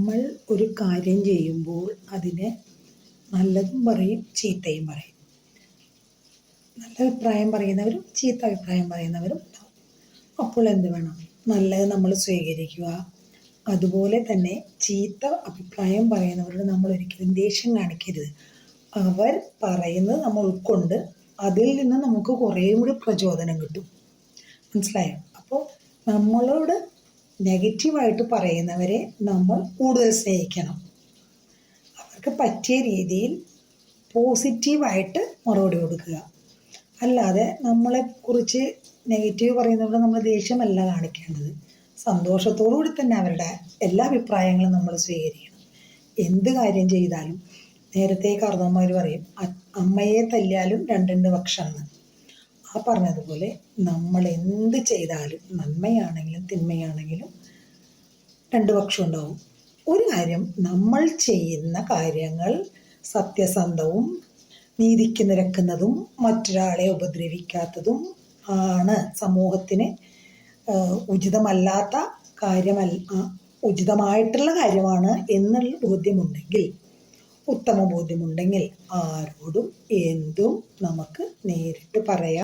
നമ്മൾ ഒരു കാര്യം ചെയ്യുമ്പോൾ അതിന് നല്ലതും പറയും ചീത്തയും പറയും. നല്ല അഭിപ്രായം പറയുന്നവരും ചീത്ത അഭിപ്രായം പറയുന്നവരും ഉണ്ടാവും. അപ്പോൾ എന്ത് വേണം? നല്ലത് നമ്മൾ സ്വീകരിക്കുക. അതുപോലെ തന്നെ ചീത്ത അഭിപ്രായം പറയുന്നവരോട് നമ്മൾ ഒരിക്കലും ദേഷ്യം കാണിക്കരുത്. അവർ പറയുന്നത് നമ്മൾ ഉൾക്കൊണ്ട് അതിൽ നിന്ന് നമുക്ക് കുറേ കൂടി പ്രചോദനം കിട്ടും. മനസ്സിലായോ? അപ്പോൾ നമ്മളോട് നെഗറ്റീവായിട്ട് പറയുന്നവരെ നമ്മൾ കൂടുതൽ സ്നേഹിക്കണം. അവർക്ക് പറ്റിയ രീതിയിൽ പോസിറ്റീവായിട്ട് മറുപടി കൊടുക്കുക. അല്ലാതെ നമ്മളെ കുറിച്ച് നെഗറ്റീവ് പറയുന്നവരോട് നമ്മൾ ദേഷ്യമല്ല കാണിക്കേണ്ടത്. സന്തോഷത്തോടു കൂടി തന്നെ അവരുടെ എല്ലാ അഭിപ്രായങ്ങളും നമ്മൾ സ്വീകരിക്കണം. എന്ത് കാര്യം ചെയ്താലും നേരത്തെ കാർന്നവന്മാർ പറയും അമ്മയെ തല്ലിയാലും രണ്ടുണ്ട് പക്ഷമെന്ന് ആ പറഞ്ഞതുപോലെ നമ്മൾ എന്ത് ചെയ്താലും നന്മയാണെങ്കിലും തിന്മയാണെങ്കിലും രണ്ട് പക്ഷം ഉണ്ടാവും. ഒരു കാര്യം നമ്മൾ ചെയ്യുന്ന കാര്യങ്ങൾ സത്യസന്ധവും നീതിക്ക് നിരക്കുന്നതും മറ്റൊരാളെ ഉപദ്രവിക്കാത്തതും ആണ് സമൂഹത്തിന് ഉചിതമല്ലാത്ത കാര്യമല്ല ഉചിതമായിട്ടുള്ള കാര്യമാണ് എന്നുള്ള ബോധ്യമുണ്ടെങ്കിൽ ഉത്തമ ബോധ്യമുണ്ടെങ്കിൽ ആരോടും എന്തും നമുക്ക് നേരിട്ട് പറയാം.